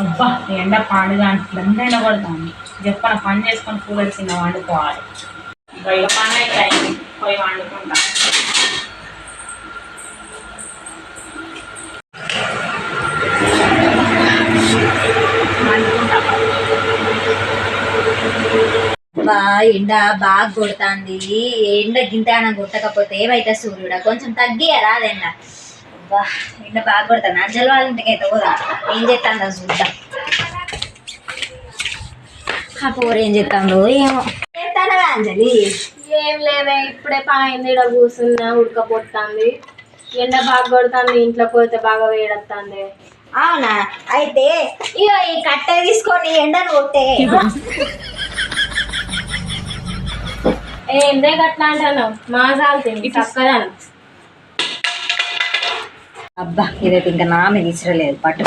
అబ్బా ఎండ పాడుగా ఎంత ఎండ కొడతాను చెప్పన పని చేసుకొని కూలర్ చిన్న వండుకోవాలి. బయట పని అయితే అయింది పోయి వండుకుంటా. బా ఎండ బాగా కొడుతుంది. ఎండ గింతానం కొట్టకపోతే ఏమైతే సూర్యుడా? కొంచెం తగ్గియరా అది ఎండ బా ఎండ బాగా కొడతాను అంజలి వాళ్ళ ఇంటికి అయితే పోదా. ఏం చేస్తాను చూద్దాం. ఆ పోరు ఏం చేస్తాను ఏమో. చేస్తానా అంజలి? ఏం లేదే ఇప్పుడే పాయింది ఇక్కడ కూర్చున్నా ఉడకపోతుంది. ఎండ బాగా కొడుతుంది ఇంట్లో పోతే బాగా వేడొస్తుంది అవునా? అయితే ఇక ఈ కట్టె తీసుకొని ఎండను కొట్టే. ఏందే గట్లా అంటాను మాసాలు తిండి చక్కదాను అబ్బా ఇదైతే ఇంకా నా మీద ఇచ్చలేదు పట్టు.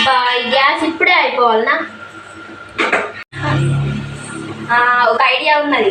అబ్బా గ్యాస్ ఇప్పుడే అయిపోవాలనా? ఒక ఐడియా ఉన్నది.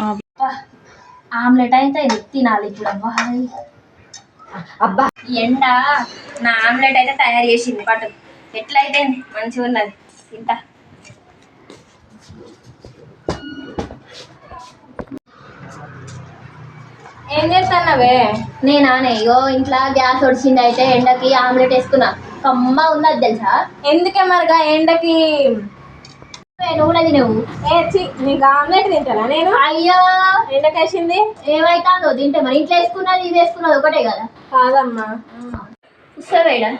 అబ్బా, ఆమ్లెట్ అయితే తినాలి ఇప్పుడు అబ్బా. అబ్బా ఎండ నా ఆమ్లెట్ అయితే తయారు చేసింది పట్టు. ఎట్లయితే మంచిగా ఉన్నది తింటా. ఏం చేస్తున్నావే? నేనానే ఇగో ఇంట్లో గ్యాస్ వచ్చింది అయితే ఎండకి ఆమ్లెట్ వేసుకున్నా. కమ్మ ఉన్నది తెలుసా? ఎందుకే మరిగా ఎండకి? నువ్వు కూడా తినవు? ఏ చి నీకు ఆమ్లెట్ తింటానా నేను? అయ్యో! ఎండకేసింది? ఏమైతుందో తింటే మరి. ఇంట్లో వేసుకున్నది ఇది వేసుకున్నది ఒకటే కదా. కాదమ్మా. ఉత్తవేడా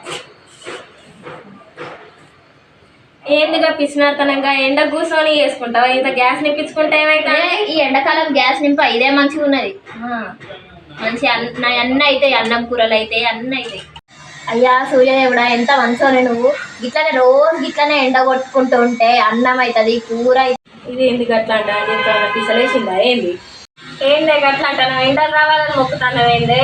ఏందిగా పిసినార్తనంగా ఎండ కూర్చొని చేసుకుంటావా? ఇంత గ్యాస్ నిప్పించుకుంటే ఏమైతే ఈ ఎండాకాలం గ్యాస్ నింప ఇదే మంచిగా ఉన్నది. మంచి అన్న అన్న అయితే అన్నం కూరలు అయితే అన్న అయితే. అయ్యా సూర్యదేవుడా ఎంత మంచోనే నువ్వు. గిట్లనే రోజు గిట్లనే ఎండ కొట్టుకుంటూ ఉంటే అన్నం అవుతుంది కూర ఇది ఏంది గట్లా అంటా పిసలేసిందా? ఏంది? ఏంది గట్లా అంటాను? ఎండలు రావాలని మొక్కుతాను ఏంది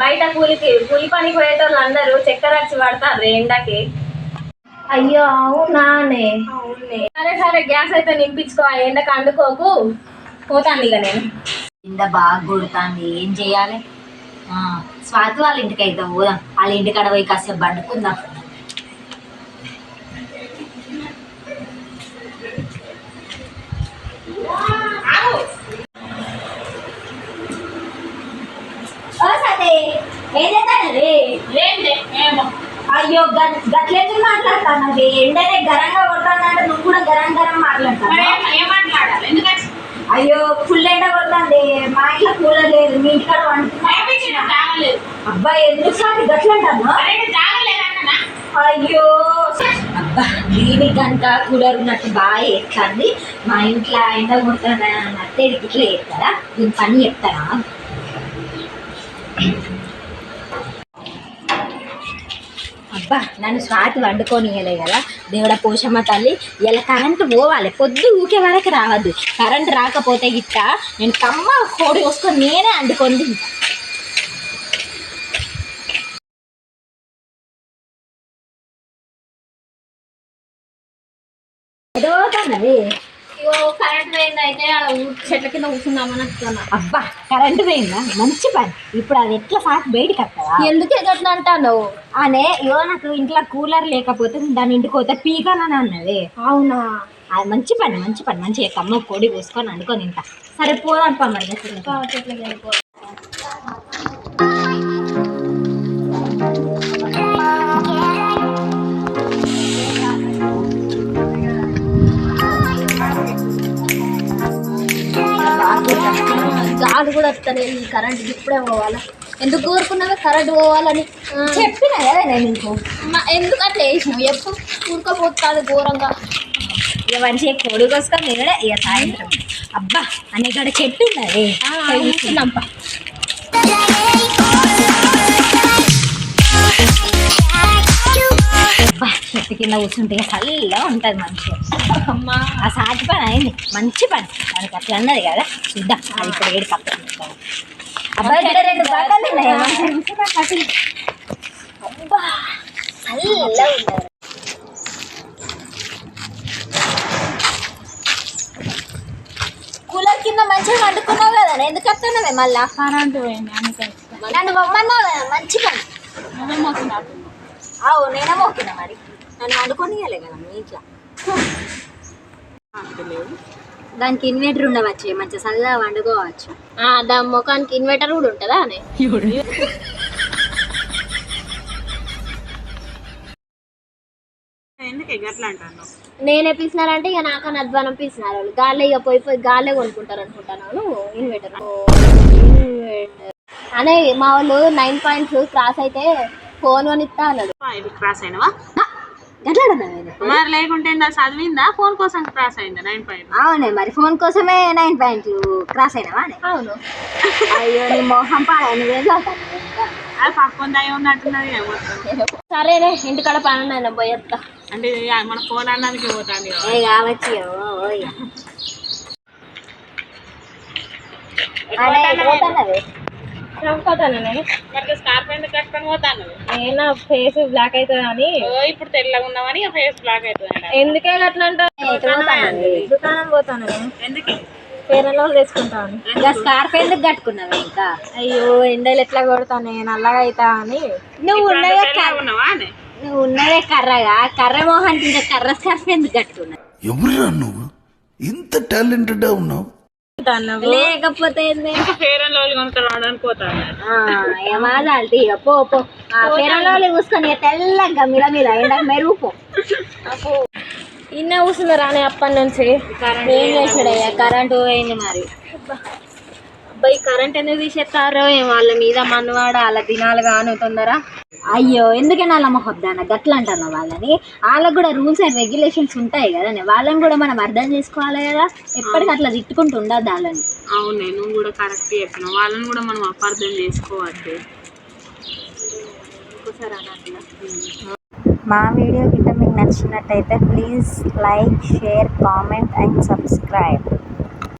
బయట కూలికి కూలి పనికి పోయేటోళ్ళు అందరూ చక్కెర వచ్చి పడతారు ఎండకి. అయ్యో అవునానే సరే సరే గ్యాస్ అయితే నింపించుకో ఆ ఎండకు అండుకోకు పోతాను ఇక నేను. ఎండ బాగా కొడుతుంది ఏం చేయాలి? ఆ, స్వాతి వాళ్ళ ఇంటికి అయితే పోదాం. వాళ్ళ ఇంటికాడ పోయి కాసేపు పండుకుందాం. అయ్యో గట్- గట్లెందుకు మాట్లాడతానది ఎండనే గరంగా కొడతానంటే నువ్వు కూడా గరం గరం మాట్లాడతాను ఎందుకంటే అయ్యో ఫుల్ ఎండ కొడుతుంది. మా ఇంట్లో కూలర్ లేదు మీ ఇంటికాడ అబ్బాయి ఎందుకు సార్ గట్లంటాను అయ్యో. అబ్బా దీనికి కనుక కూలర్ ఉన్నట్టు బాగా ఎత్తుంది మా ఇంట్లో ఎండ కొడుతుందా అన్నట్టు ఇట్లా ఎత్తారా దీని పని చెప్తారా అబ్బా నన్ను స్వాతి వండుకోనియలే కదా. దేవుడ పోషమ్మ తల్లి ఇలా కరెంటు పోవాలి. పొద్దు ఊకే వరకు రావద్దు. కరెంట్ రాకపోతే గిట్ట నేను కమ్మ కోడి వసుకొని నేనే వండుకొని ఏదో కన్నది కరెంట్ పోయింది అయితే చెట్ల కింద కూర్చుందామని వస్తున్నా అబ్బా కరెంటు పోయిందా మంచి పని. ఇప్పుడు అది ఎట్లా సాకు బయటికి వస్తుందా ఎందుకు ఎగట్లా అంటాను అనే ఇగో నాకు ఇంట్లో కూలర్ లేకపోతే దాని ఇంటికి పోతే పీకాలని అన్నది. అవునా? అది మంచి పని మంచి పని. మంచిగా కమ్మ పొడి పోసుకొని అనుకొని తింటా. సరే పోదాం పా మరి. చెట్లకి వెళ్ళిపో. గాలి కూడా వస్తానే ఈ కరెంట్ ఇప్పుడే పోవాలా? ఎందుకు కోరుకున్నావా? కరెంట్ పోవాలని చెప్పినా కదా నేను నీకు. మ- ఎందుకు అట్లా వేసినావు ఎప్పుడు ఉడకపోతుంది ఘోరంగా. ఇక మంచిగా పొడి కోసుకొని తినడే ఇక సాయంత్రం. అబ్బా అనే కాడ చెట్టు ఉన్నది చెట్టు కింద కూర్చుంటే చల్లగా ఉంటుంది మంచిగా అమ్మా. ఆ సాటి పని అయింది. మంచి పని. మనకి అట్లా అన్నది కదా. చూద్దాం. అది ఇప్పుడు ఏడు పక్కన అబ్బాయి ఇక్కడ రెండు బట్టలు ఉన్నాయి. మంచిగా మంచిగా కట్టి. అబ్బా చల్లగా ఉంటుంది. కూలర్ కింద మంచిగా వండుకున్నావు కదా. ఎందుకు వస్తున్నావే మళ్ళా? నన్ను మమ్మన్నావు కదా. మంచి పని. అవు నేనే మోకినా మరి. నన్ను వండుకొనియలే కదా మీ ఇంట్లో. దానికి ఇన్వర్టర్ ఉండవచ్చు మంచిగా చల్లగా వండుకోవచ్చు. ఆ, దాని ముఖానికి ఇన్వర్టర్ కూడా ఉంటుందా అని. నేనే పీసినారంటే ఇక నాకన్నా అధ్వానం పీసినారు వాళ్ళు. గాలి ఇక పోయి పోయి గాలే కొనుక్కుంటారు అనుకుంటాను ఇన్వర్టర్. అనే మా వాళ్ళు నైన్ పాయింట్స్ క్రాస్ అయితే ఫోన్ కొని ఇస్తా అన్నాడు. ఇది క్రాస్ అయినవా? మరి లేకుంటే చదివిందా? ఫోన్ కోసం క్రాస్ అయిందా? నైన్ పాయింట్ అవునే మరి ఫోన్ కోసమే నైన్ పాయింట్లు క్రాస్ అయినావా అవును. అయ్యో నీ మొహం అది పక్కన దయ ఉన్నట్టున్నది. సరేనే ఇంటికాడ పని ఉన్నది పోయేస్తా అంటే మన ఫోన్ కదా. ఏ కావచ్చు ఓ మరి ఎందుకు కట్టుకొని పోతాను? నేను ఫేస్ బ్లాక్ అవుతుంది అని. ఓ ఇప్పుడు తెల్లగా ఉన్నామని ఫేస్ బ్లాక్ అవుతుంది ఎందుకే అట్లా. దుకాణం పోతాను. ఎందుకు? పేరెంట్లో తెచ్చుకుంటాను ఇంకా స్కార్ఫ్ ఎందుకు కట్టుకున్నావు ఇంకా? అయ్యో ఎండలు ఎట్లా కొడతానే నల్లగా అవుతా అని. నువ్వు ఉన్నదే నువ్వు ఉన్నదే కర్రగా? కర్ర మొహానికి ఇంకా కర్ర స్కార్ఫ్ ఎందుకు కట్టుకున్నావు? నువ్వు? ఇంత టాలెంటెడ్ ఉన్నావు. లేకపోతే ఏంది? ఇంకా ఫేర్ అండ్ లవ్లీ కొనుక్కు రావడానికి పోతాను ఆ, ఏమాదాలి ఇక పో పో. ఆ పెరంలో చూసుకొని ఇక తెల్లగా మీద ఎండకు ఇన్న కూర్చున్నారా అని అప్పటి నుంచి. ఏం చేసాడయ్యా కరెంటు పోయింది మరి. అబ్బాయి కరెంట్ ఎందుకు తీసేస్తారో ఏం వాళ్ళ మీద మనవాడ అలా తినాలి కాను తొందర. అయ్యో ఎందుకైనా అలా మొహబ్దాన గట్ల అంటాను వాళ్ళని? వాళ్ళకి కూడా రూల్స్ అండ్ రెగ్యులేషన్స్ ఉంటాయి కదా వాళ్ళని కూడా మనం అర్థం చేసుకోవాలి కదా. ఎప్పటికీ అట్లా తిట్టుకుంటూ ఉండదు వాళ్ళని. అవునే నువ్వు కూడా కరెక్ట్ చెప్పినావు. వాళ్ళని కూడా మనం అపార్థం చేసుకోవద్దు. మా వీడియో గిట్ట మీకు నచ్చినట్టయితే please like share comment and subscribe.